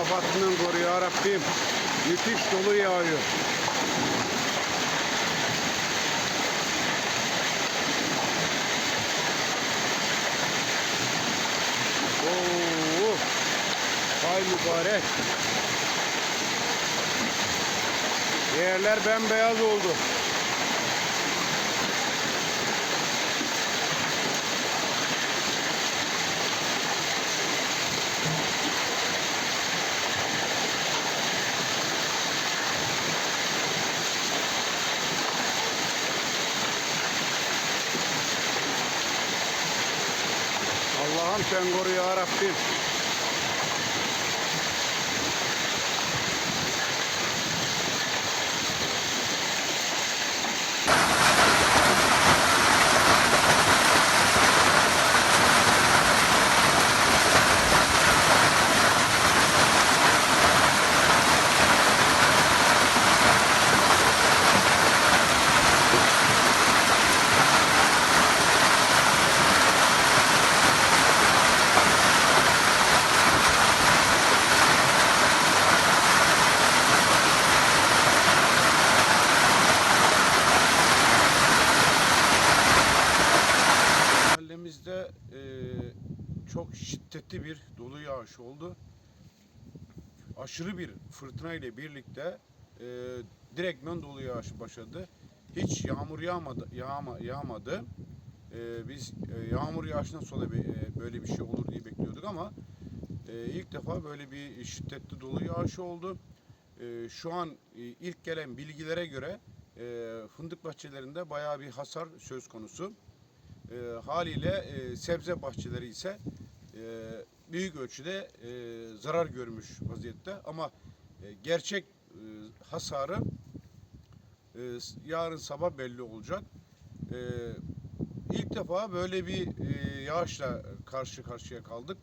afatından koru ya Rabbim. Müthiş dolu yağıyor. Oo, ay mübarek. Yerler bembeyaz oldu. Sen koru ya Rabbim. Mahallemizde e, çok şiddetli bir dolu yağış oldu. Aşırı bir fırtına ile birlikte e, direktmen dolu yağışı başladı. Hiç yağmur yağmadı, yağma, yağmadı. E, biz e, yağmur yağışından sonra bir, e, böyle bir şey olur diye bekliyorduk ama e, ilk defa böyle bir şiddetli dolu yağışı oldu. E, şu an e, ilk gelen bilgilere göre e, fındık bahçelerinde bayağı bir hasar söz konusu. E, haliyle e, sebze bahçeleri ise e, büyük ölçüde e, zarar görmüş vaziyette ama e, gerçek e, hasarı e, yarın sabah belli olacak. E, ilk defa böyle bir e, yağışla karşı karşıya kaldık.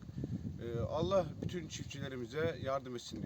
E, Allah bütün çiftçilerimize yardım etsin.